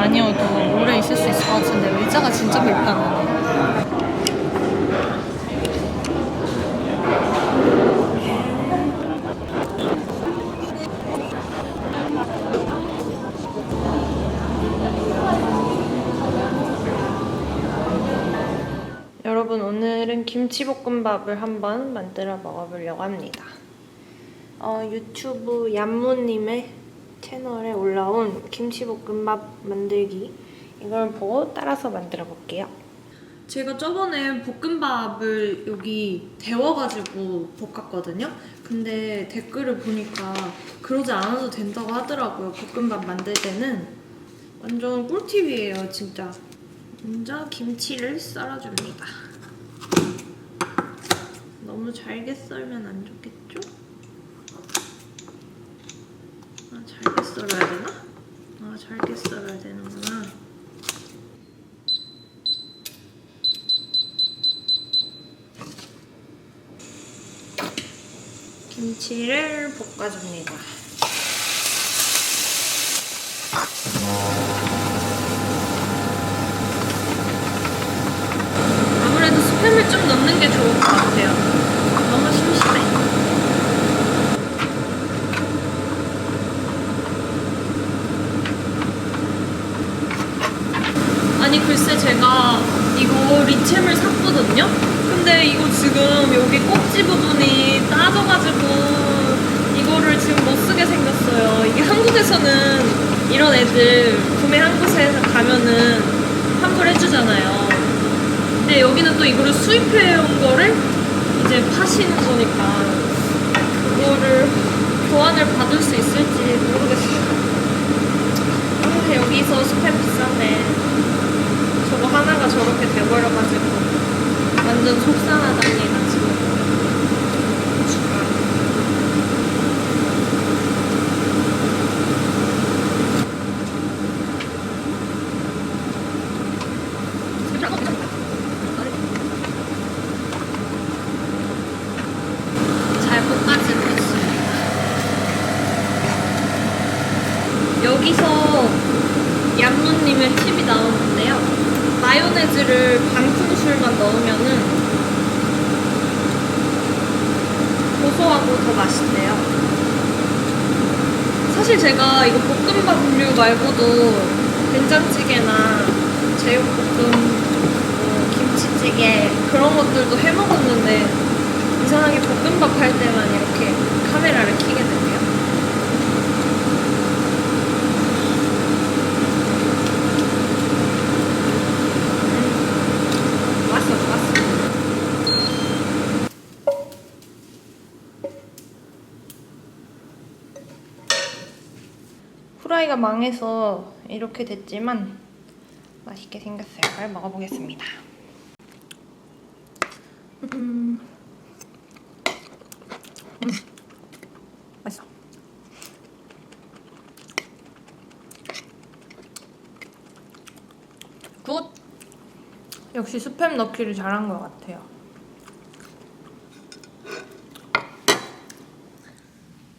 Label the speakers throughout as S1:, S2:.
S1: 아니어도 오래 있을 수 있을 것 같은데 의자가 진짜 불편하네. 여러분 오늘은 김치볶음밥을 한번 만들어 먹어보려고 합니다. 어, 유튜브 얌무님의 채널에 올라온 김치볶음밥 만들기 이걸 보고 따라서 만들어 볼게요. 제가 저번에 볶음밥을 여기 데워가지고 볶았거든요. 근데 댓글을 보니까 그러지 않아도 된다고 하더라고요. 볶음밥 만들 때는 완전 꿀팁이에요, 진짜. 먼저 김치를 썰어줍니다. 너무 잘게 썰면 안 좋겠죠? 아, 잘게 썰어야 되나? 아, 잘게 썰어야 되는구나. 김치를 볶아줍니다. 아무래도 스팸을 좀 넣는 게 좋을 것 같아요. 너무 심심해. 아니 글쎄 제가 이거 리챔을 샀거든요. 근데 이거 지금 여기 꼭지 부분이 따져가지고 이거를 지금 못 쓰게 생겼어요. 이게 한국에서는 이런 애들 구매한 곳에 가면은 환불해주잖아요. 근데 여기는 또 이거를 수입해 온 거를 이제 파시는 거니까 그거를 교환을 받을 수 있을지 모르겠어요. 근데 여기서 스팸 비싼데 저거 하나가 저렇게 돼버려가지고 완전 속상하답니다 지금. 잘 볶아지고 있습니다. 여기서 얌무님의 팁이 나오는데요. 마요네즈를 반 큰술만 넣으면은 고소하고 더 맛있대요. 사실 제가 이거 볶음밥류 말고도 된장찌개나 제육볶음, 뭐 김치찌개 그런 것들도 해 먹었는데 이상하게 볶음밥 할 때만 이렇게 카메라를 켜게 되네요. 음, 좋았어, 좋았어. 후라이가 망해서 이렇게 됐지만 맛있게 생겼어요. 빨리 먹어보겠습니다. 음. 맛있어. 굿! 역시 스팸 넣기를 잘한 것 같아요.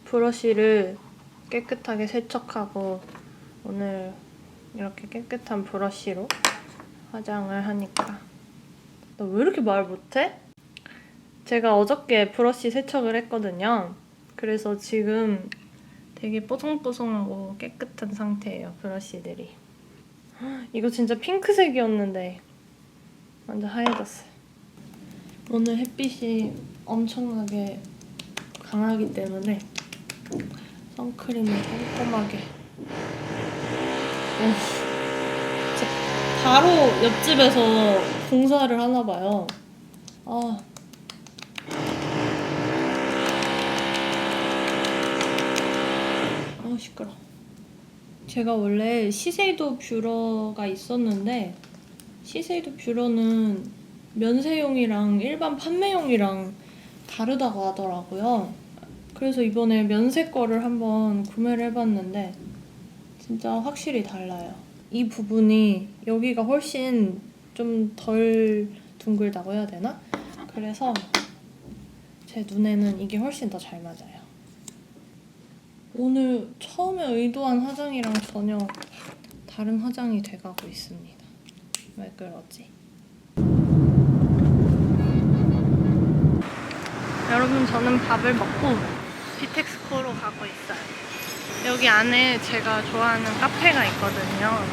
S1: 브러쉬를 깨끗하게 세척하고 오늘 이렇게 깨끗한 브러쉬로 화장을 하니까 너왜 이렇게 말 못해? 제가 어저께 브러쉬 세척을 했거든요. 그래서 지금 되게 뽀송뽀송하고 깨끗한 상태예요, 브러쉬들이. 헉, 이거 진짜 핑크색이었는데 완전 하얘졌어요. 오늘 햇빛이 엄청나게 강하기 때문에 선크림을 꼼꼼하게 어, 진짜 바로 옆집에서 공사를 하나 봐요. 아. 아우 시끄러. 제가 원래 시세이도 뷰러가 있었는데 시세이도 뷰러는 면세용이랑 일반 판매용이랑 다르다고 하더라고요. 그래서 이번에 면세 거를 한번 구매를 해봤는데 진짜 확실히 달라요. 이 부분이 여기가 훨씬 좀 덜 둥글다고 해야 되나? 그래서 제 눈에는 이게 훨씬 더 잘 맞아요. 오늘 처음에 의도한 화장이랑 전혀 다른 화장이 돼가고 있습니다. 왜 그러지? 여러분 저는 밥을 먹고 비 텍스코로 가고 있어요. 여기 안에 제가 좋아하는 카페가 있거든요.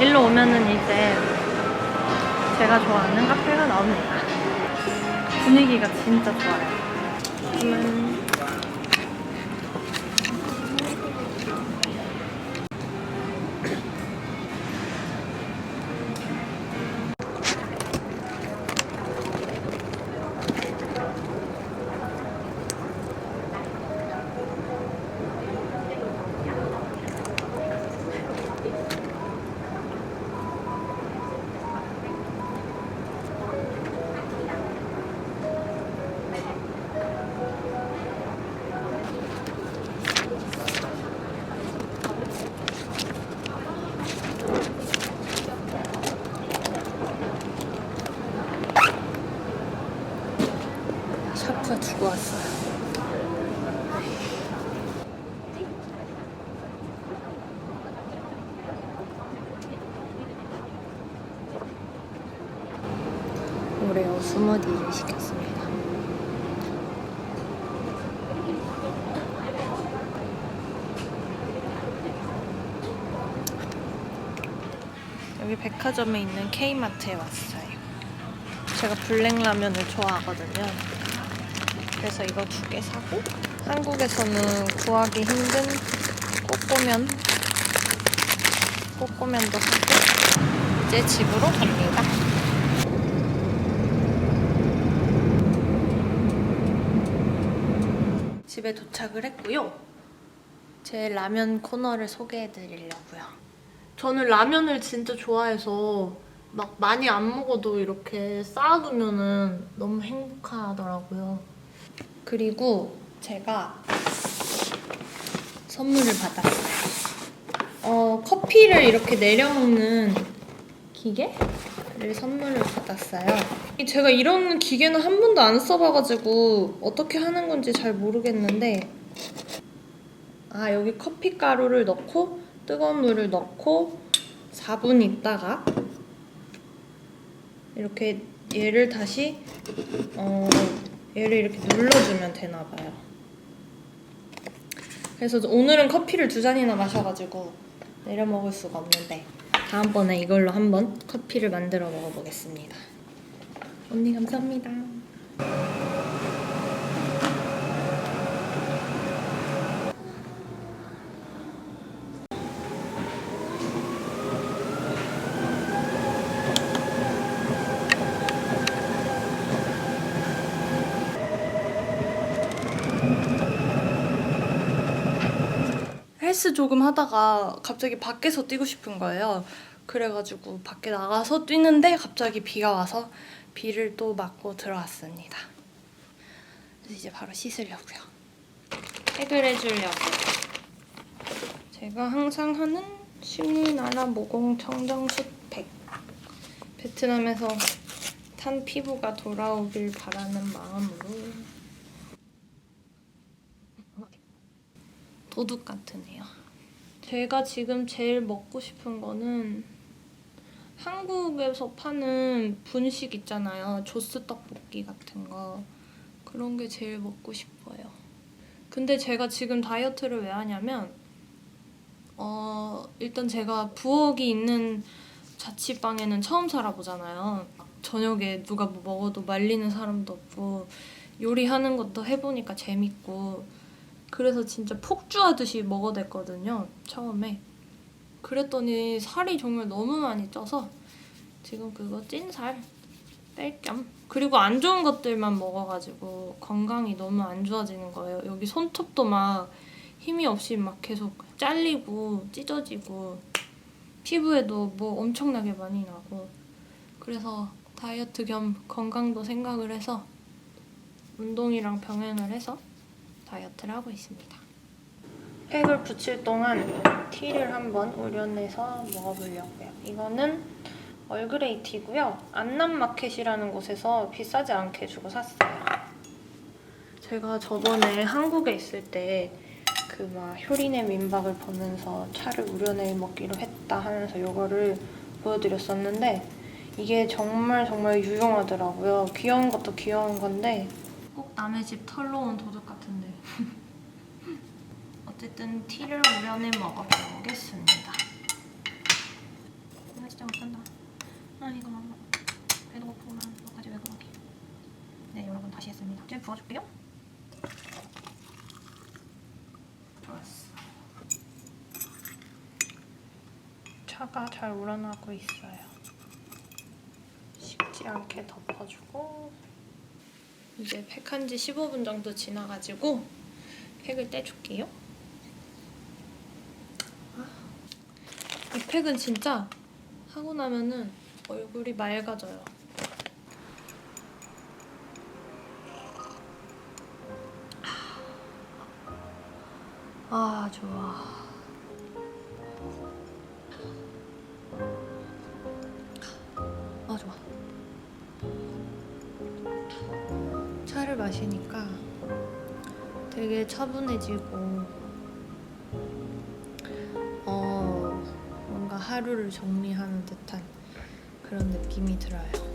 S1: 일로 오면은 이제 제가 좋아하는 카페가 나옵니다. 분위기가 진짜 좋아요. 음. 두고 왔어요. 오레오 스무디를 시켰습니다. 여기 백화점에 있는 K마트에 왔어요. 제가 블랙라면을 좋아하거든요. 그래서 이거 두 개 사고 한국에서는 구하기 힘든 꼬꼬면 꼬꼬면도 사고 이제 집으로 갑니다. 집에 도착을 했고요. 제 라면 코너를 소개해 드리려고요. 저는 라면을 진짜 좋아해서 막 많이 안 먹어도 이렇게 쌓아두면은 너무 행복하더라고요. 그리고 제가 선물을 받았어요. 어, 커피를 이렇게 내려먹는 기계를 선물을 받았어요. 제가 이런 기계는 한 번도 안 써봐가지고 어떻게 하는 건지 잘 모르겠는데 아 여기 커피 가루를 넣고 뜨거운 물을 넣고 4분 있다가 이렇게 얘를 다시 어 얘를 이렇게 눌러주면 되나 봐요. 그래서 오늘은 커피를 두 잔이나 마셔가지고 내려 먹을 수가 없는데 다음번에 이걸로 한번 커피를 만들어 먹어보겠습니다. 언니 감사합니다. 헬스 조금 하다가 갑자기 밖에서 뛰고 싶은 거예요. 그래가지고 밖에 나가서 뛰는데 갑자기 비가 와서 비를 또 맞고 들어왔습니다. 그래서 이제 바로 씻으려고요. 해결해 주려고. 제가 항상 하는 식물나라 모공 청정수 팩. 베트남에서 탄 피부가 돌아오길 바라는 마음으로 도둑 같으네요. 제가 지금 제일 먹고 싶은 거는 한국에서 파는 분식 있잖아요. 조스 떡볶이 같은 거. 그런 게 제일 먹고 싶어요. 근데 제가 지금 다이어트를 왜 하냐면 어, 일단 제가 부엌이 있는 자취방에는 처음 살아보잖아요. 저녁에 누가 뭐 먹어도 말리는 사람도 없고 요리하는 것도 해보니까 재밌고 그래서 진짜 폭주하듯이 먹어댔거든요. 처음에. 그랬더니 살이 정말 너무 많이 쪄서 지금 그거 찐 살 뺄 겸 그리고 안 좋은 것들만 먹어가지고 건강이 너무 안 좋아지는 거예요. 여기 손톱도 막 힘이 없이 막 계속 잘리고 찢어지고 피부에도 뭐 엄청나게 많이 나고 그래서 다이어트 겸 건강도 생각을 해서 운동이랑 병행을 해서 다이어트를 하고 있습니다. 팩을 붙일 동안 티를 한번 우려내서 먹어보려고요. 이거는 얼그레이 티고요. 안남마켓이라는 곳에서 비싸지 않게 주고 샀어요. 제가 저번에 한국에 있을 때 그 막 효린의 민박을 보면서 차를 우려내 먹기로 했다 하면서 이거를 보여드렸었는데 이게 정말 정말 유용하더라고요. 귀여운 것도 귀여운 건데 꼭 남의 집 털러 온 도둑 같은데 어쨌든 티를 우려내 먹어보겠습니다. 이거 진짜 못한다. 아 이거 너무 배도 고프구만. 너까지 왜 그러게? 네 여러분 다시 했습니다. 이제 부어줄게요. 차가 잘 우러나고 있어요. 식지 않게 덮어주고 이제 팩한 지 15분 정도 지나가지고 팩을 떼줄게요. 아, 이 팩은 진짜 하고 나면은 얼굴이 맑아져요. 아, 좋아. 아, 마시니까 되게 차분해지고, 어, 뭔가 하루를 정리하는 듯한 그런 느낌이 들어요.